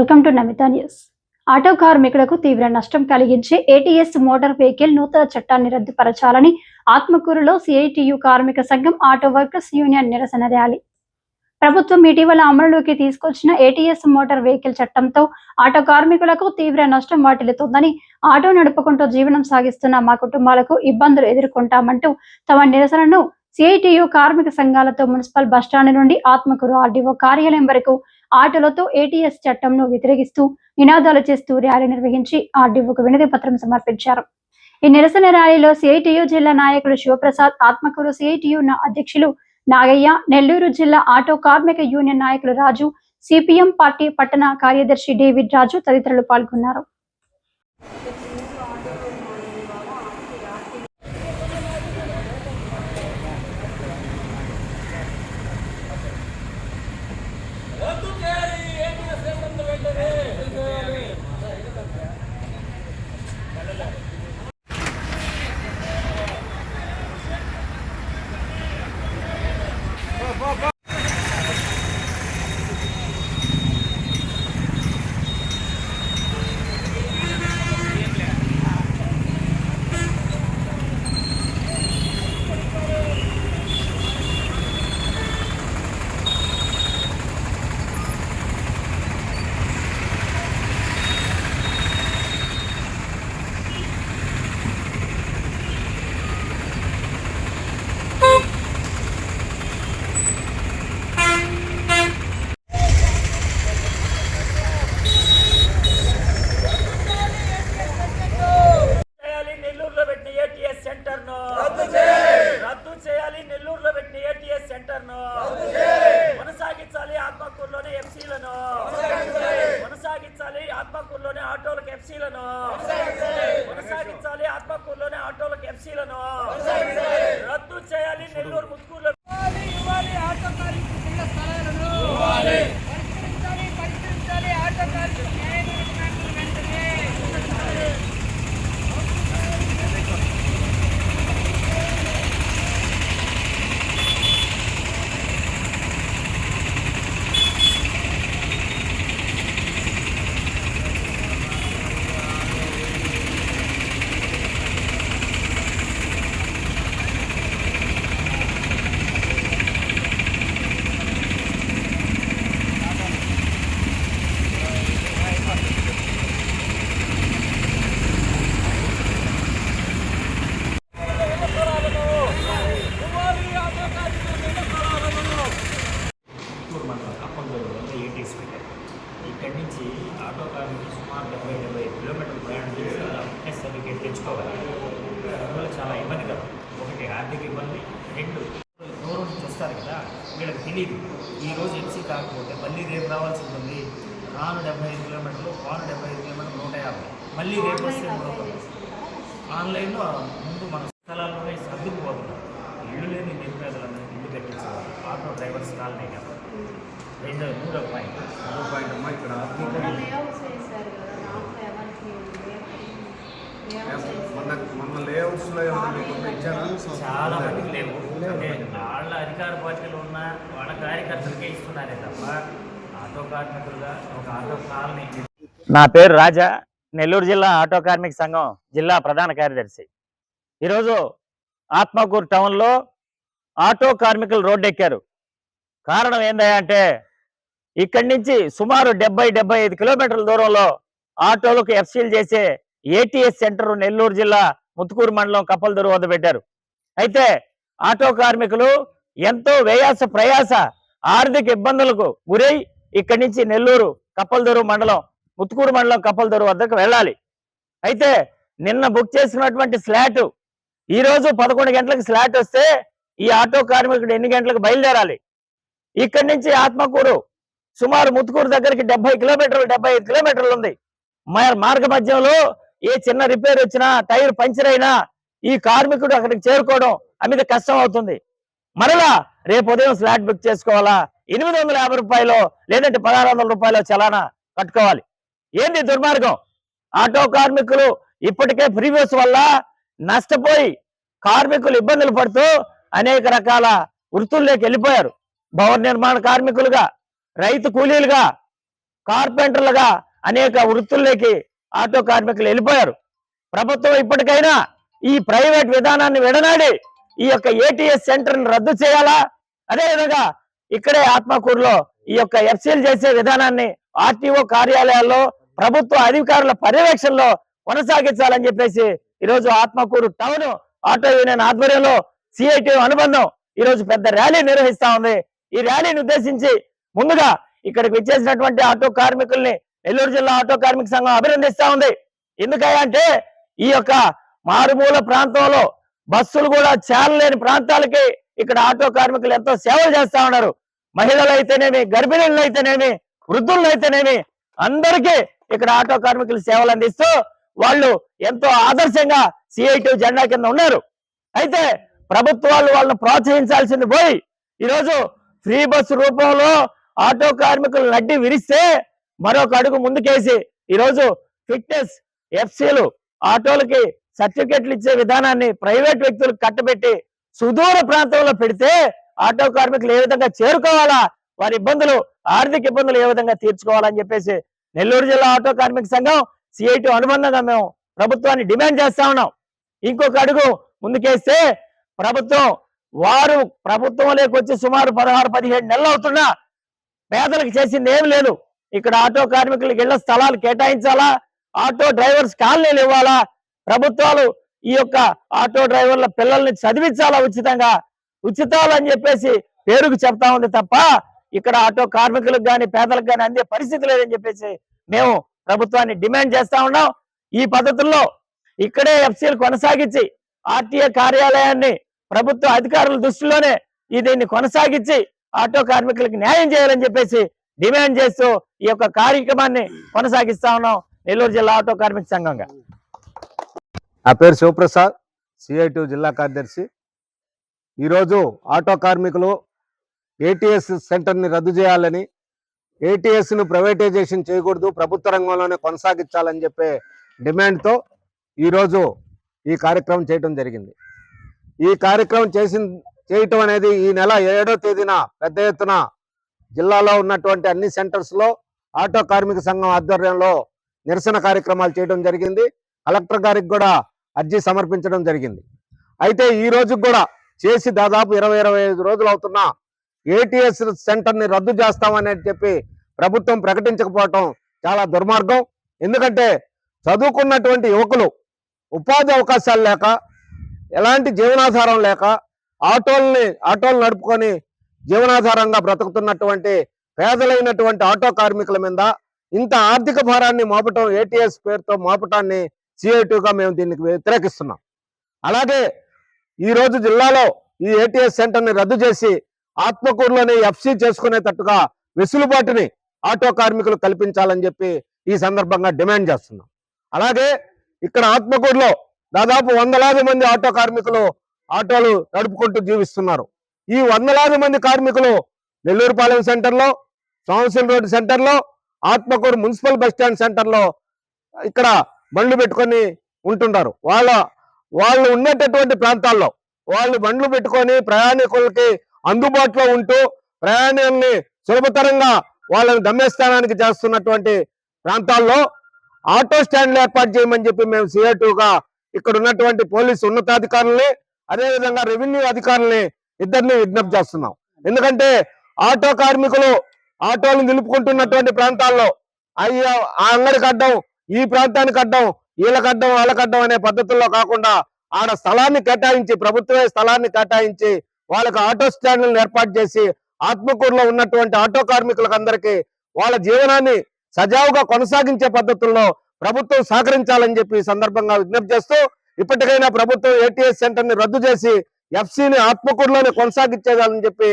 Welcome to Namitha news. Auto కార్మికులకు తీవ్ర నష్టం కలిగించే ఏటీఎస్ మోటార్ వెహికల్ నూతన చట్టాన్ని రద్దుపరచాలని ఆత్మకూరులో సిఐటియు కార్మిక సంఘం ఆటో వర్కర్స్ యూనియన్ నిరసన ర్యాలీ. ప్రభుత్వం ఇటీవల అమలులోకి తీసుకొచ్చిన ఏటీఎస్ మోటార్ వెహికల్ చట్టంతో ఆటో కార్మికులకు తీవ్ర నష్టం వాటిల్లుతోందని ఆటో నడుపుకుంటూ జీవనం సాగిస్తున్న మా కుటుంబాలకు ఇబ్బందులు ఎదుర్కొంటామంటూ తమ నిరసనను సిఐటియు కార్మిక సంఘాలతో మున్సిపల్ బస్టాండ్ నుండి ఆత్మకూరు ఆర్డీఓ కార్యాలయం వరకు ఆటోలతో ఏటీఎస్ చట్టంను వ్యతిరేకిస్తూ నినాదాలు చేస్తూ ర్యాలీ నిర్వహించి ఆర్డీఓకు వినతి పత్రం సమర్పించారు. ఈ నిరసన ర్యాలీలో సిఐటియు జిల్లా నాయకులు శివప్రసాద్ ఆత్మకూరు సిఐటియు అధ్యక్షులు నాగయ్య నెల్లూరు జిల్లా ఆటో కార్మిక యూనియన్ నాయకులు రాజు సిపిఎం పార్టీ పట్టణ కార్యదర్శి డేవిడ్ రాజు తదితరులు పాల్గొన్నారు. వీళ్ళకి తెలియదు ఈ రోజు ఎంసీ కాకపోతే మళ్ళీ రేపు రావాల్సి ఉంటుంది రాను డెబ్బై ఐదు కిలోమీటర్లు పాను డెబ్బై ఐదు కిలోమీటర్లు నూట యాభై. మళ్ళీ రేపు వస్తే ఆన్లైన్లో ముందు మన స్థలాల్లోనే సర్దుకుపోతున్నాం ఇల్లు లేని నిరుపేదలందరికీ ఇల్లు కట్టించేవారు ఆటో డ్రైవర్స్ కాలనీ కదా రెండు మూడో పాయింట్. మరో పాయింట్ అమ్మా ఇక్కడ మొన్న మొన్న లేఅవుట్స్ చాలా మందికి లేవు. అంటే వాళ్ళ అధికార పార్టీలు ఉన్న వాళ్ళ కార్యకర్తలకే ఇస్తున్నారే తప్ప ఆటో కార్మికులుగా ఒక ఆటో కాలనీ నా పేరు రాజా. నెల్లూరు జిల్లా ఆటో కార్మిక సంఘం జిల్లా ప్రధాన కార్యదర్శి. ఈరోజు ఆత్మకూరు టౌన్లో ఆటో కార్మికులు రోడ్డెక్కారు. కారణం ఏందయ్యా అంటే ఇక్కడి నుంచి సుమారు డెబ్బై డెబ్బై ఐదు కిలోమీటర్ల దూరంలో ఆటోలకు ఎఫ్సీలు చేసే ఏటీఎస్ సెంటర్ నెల్లూరు జిల్లా ముత్తుకూరు మండలం కప్పలదొరు వద్ద పెట్టారు. అయితే ఆటో కార్మికులు ఎంతో వేయాస ప్రయాస ఆర్థిక ఇబ్బందులకు గురై ఇక్కడి నుంచి నెల్లూరు కప్పలదొరు మండలం ముత్తుకూరు మండలం కప్పలదొరు వద్దకు వెళ్ళాలి. అయితే నిన్న బుక్ చేసుకున్నటువంటి స్లాట్ ఈ రోజు పదకొండు గంటలకు స్లాట్ వస్తే ఈ ఆటో కార్మికుడు ఎన్ని గంటలకు బయలుదేరాలి? ఇక్కడి నుంచి ఆత్మకూరు సుమారు ముత్తుకూరు దగ్గరికి డెబ్బై కిలోమీటర్లు డెబ్బై ఐదు కిలోమీటర్లు ఉంది. మార్గ మధ్యంలో ఏ చిన్న రిపేర్ వచ్చినా టైర్ పంచర్ అయినా ఈ కార్మికుడు అక్కడికి చేరుకోవడం అమీద కష్టం అవుతుంది. మరలా రేపు ఉదయం స్లాట్ బుక్ చేసుకోవాలా? ఎనిమిది వందల యాభై రూపాయలు లేదంటే పదహారు వందల రూపాయలు చలానా కట్టుకోవాలి. ఏంది దుర్మార్గం? ఆటో కార్మికులు ఇప్పటికే ప్రీవియస్ వల్ల నష్టపోయి కార్మికులు ఇబ్బందులు పడుతూ అనేక రకాల వృత్తుల్లోకి వెళ్ళిపోయారు. భవన నిర్మాణ కార్మికులుగా రైతు కూలీలుగా కార్పెంటర్లుగా అనేక వృత్తుల్లోకి ఆటో కార్మికులు వెళ్ళిపోయారు. ప్రభుత్వం ఇప్పటికైనా ఈ ప్రైవేట్ విధానాన్ని విడనాడి ఈ యొక్క ఏటీఎస్ సెంటర్ రద్దు చేయాలా? అదేవిధంగా ఇక్కడే ఆత్మకూరులో ఈ యొక్క ఎఫ్సీలు చేసే విధానాన్ని ఆర్టీఓ కార్యాలయాల్లో ప్రభుత్వ అధికారుల పర్యవేక్షణలో కొనసాగించాలని చెప్పేసి ఈరోజు ఆత్మకూరు టౌన్ ఆటో యూనియన్ ఆధ్వర్యంలో సిఐటి అనుబంధం ఈరోజు పెద్ద ర్యాలీ నిర్వహిస్తా ఉంది. ఈ ర్యాలీని ఉద్దేశించి ముందుగా ఇక్కడికి విచ్చేసినటువంటి ఆటో కార్మికుల్ని నెల్లూరు జిల్లా ఆటో కార్మిక సంఘం అభినందిస్తా ఉంది. ఎందుకంటే ఈ యొక్క మారుమూల ప్రాంతంలో బస్సులు కూడా చేరలేని ప్రాంతాలకి ఇక్కడ ఆటో కార్మికులు ఎంతో సేవలు చేస్తా ఉన్నారు. మహిళలు అయితేనేమి గర్భిణీలు అయితేనేమి వృద్ధులు అయితేనేమి అందరికీ ఇక్కడ ఆటో కార్మికులు సేవలు అందిస్తూ వాళ్ళు ఎంతో ఆదర్శంగా సిఐటి జెండా కింద ఉన్నారు. అయితే ప్రభుత్వాలు వాళ్ళని ప్రోత్సహించాల్సింది పోయి ఈరోజు ఫ్రీ బస్సు రూపంలో ఆటో కార్మికులు నడ్డి విరిస్తే మరొక అడుగు ముందుకేసి ఈరోజు ఫిట్నెస్ ఎఫ్సీలు ఆటోలకి సర్టిఫికెట్లు ఇచ్చే విధానాన్ని ప్రైవేట్ వ్యక్తులకు కట్టబెట్టి సుదూర ప్రాంతంలో పెడితే ఆటో కార్మికులు ఏ విధంగా చేరుకోవాలా? వారి ఇబ్బందులు ఆర్థిక ఇబ్బందులు ఏ విధంగా తీర్చుకోవాలని చెప్పేసి నెల్లూరు జిల్లా ఆటో కార్మిక సంఘం సిఐటి అనుబంధంగా మేము ప్రభుత్వాన్ని డిమాండ్ చేస్తా ఉన్నాం. ఇంకొక అడుగు ముందుకేస్తే ప్రభుత్వం వారు ప్రభుత్వంలోకి వచ్చి సుమారు పదహారు పదిహేడు నెలలు అవుతున్నా పేదలకు చేసింది ఏం లేదు. ఇక్కడ ఆటో కార్మికులకు ఇళ్ళ స్థలాలు కేటాయించాలా? ఆటో డ్రైవర్స్ కాలనీలు ఇవ్వాలా? ప్రభుత్వాలు ఈ యొక్క ఆటో డ్రైవర్ల పిల్లల్ని చదివించాలా ఉచితంగా? ఉచితాలు అని చెప్పేసి పేరుకు చెప్తా ఉంది తప్ప ఇక్కడ ఆటో కార్మికులకు కానీ పేదలకు కానీ అందే పరిస్థితి లేదని చెప్పేసి మేము ప్రభుత్వాన్ని డిమాండ్ చేస్తా ఉన్నాం. ఈ పద్ధతుల్లో ఇక్కడే ఎఫ్సీలు కొనసాగించి ఆర్టీఏ కార్యాలయాన్ని ప్రభుత్వ అధికారుల దృష్టిలోనే ఈ దీన్ని కొనసాగించి ఆటో కార్మికులకు న్యాయం చేయాలని చెప్పేసి డిమాండ్ చేస్తూ ఈ యొక్క కార్యక్రమాన్ని కొనసాగిస్తా ఉన్నాం నెల్లూరు జిల్లా ఆటో కార్మిక సంఘంగా. నా పేరు శివప్రసాద్ సిఐటి జిల్లా కార్యదర్శి. ఈరోజు ఆటో కార్మికులు ఏటీఎస్ సెంటర్ని రద్దు చేయాలని ఏటీఎస్ను ప్రైవేటైజేషన్ చేయకూడదు ప్రభుత్వ రంగంలోనే కొనసాగించాలని చెప్పే డిమాండ్తో ఈరోజు ఈ కార్యక్రమం చేయటం జరిగింది. ఈ కార్యక్రమం చేసిన చేయటం అనేది ఈ నెల ఏడో తేదీన పెద్ద ఎత్తున జిల్లాలో ఉన్నటువంటి అన్ని సెంటర్స్లో ఆటో కార్మిక సంఘం ఆధ్వర్యంలో నిరసన కార్యక్రమాలు చేయడం జరిగింది. కలెక్టర్ గారికి కూడా అర్జీ సమర్పించడం జరిగింది. అయితే ఈ రోజు కూడా చేసి దాదాపు ఇరవై ఇరవై ఐదు రోజులు అవుతున్నా ఏటీఎస్ సెంటర్ని రద్దు చేస్తామని చెప్పి ప్రభుత్వం ప్రకటించకపోవటం చాలా దుర్మార్గం. ఎందుకంటే చదువుకున్నటువంటి యువకులు ఉపాధి అవకాశాలు లేక ఎలాంటి జీవనాధారం లేక ఆటోల్ని ఆటోలు నడుపుకొని జీవనాధారంగా బ్రతుకుతున్నటువంటి పేదలైనటువంటి ఆటో కార్మికుల మీద ఇంత ఆర్థిక భారాన్ని మోపటం ఏటీఎస్ పేరుతో మోపటాన్ని సిఐటిగా మేము దీనికి వ్యతిరేకిస్తున్నాం. అలాగే ఈ రోజు జిల్లాలో ఈ ఏటీఎస్ సెంటర్ని రద్దు చేసి ఆత్మకూరులోనే ఎఫ్సి చేసుకునేటట్టుగా వెసులుబాటుని ఆటో కార్మికులు కల్పించాలని చెప్పి ఈ సందర్భంగా డిమాండ్ చేస్తున్నాం. అలాగే ఇక్కడ ఆత్మకూరులో దాదాపు వందలాది మంది ఆటో కార్మికులు ఆటోలు నడుపుకుంటూ జీవిస్తున్నారు. ఈ వందలాది మంది కార్మికులు నెల్లూరుపాలెం సెంటర్లో సోమశిల రోడ్ సెంటర్లో ఆత్మకూరు మున్సిపల్ బస్ స్టాండ్ సెంటర్లో ఇక్కడ బండ్లు పెట్టుకొని ఉంటుంటారు వాళ్ళ వాళ్ళు ఉండేటటువంటి ప్రాంతాల్లో వాళ్ళు బండ్లు పెట్టుకొని ప్రయాణికులకి అందుబాటులో ఉంటూ ప్రయాణాన్ని సులభతరంగా వాళ్ళని గమ్యస్థానానికి చేస్తున్నటువంటి ప్రాంతాల్లో ఆటో స్టాండ్లు ఏర్పాటు చేయమని చెప్పి మేము సిఐటిగా ఇక్కడ ఉన్నటువంటి పోలీసు ఉన్నతాధికారుల్ని అదేవిధంగా రెవెన్యూ అధికారుల్ని ఇద్దరిని విజ్ఞప్తి చేస్తున్నాం. ఎందుకంటే ఆటో కార్మికులు ఆటోలు నిలుపుకుంటున్నటువంటి ప్రాంతాల్లో అయ్యా ఆ అంగడికి అడ్డం ఈ ప్రాంతానికి అడ్డం వీళ్ళకి అడ్డం వాళ్ళకి అనే పద్ధతుల్లో కాకుండా ఆడ స్థలాన్ని కేటాయించి ప్రభుత్వమే స్థలాన్ని కేటాయించి వాళ్ళకి ఆటో స్టాండ్లను ఏర్పాటు చేసి ఆత్మకూరులో ఉన్నటువంటి ఆటో కార్మికులకందరికీ వాళ్ళ జీవనాన్ని సజావుగా కొనసాగించే పద్ధతుల్లో ప్రభుత్వం సహకరించాలని చెప్పి ఈ సందర్భంగా విజ్ఞప్తి చేస్తూ ఇప్పటికైనా ప్రభుత్వం ఏటీఎస్ సెంటర్ని రద్దు చేసి ఎఫ్సిని ఆత్మకూరులోనే కొనసాగించేదాలని చెప్పి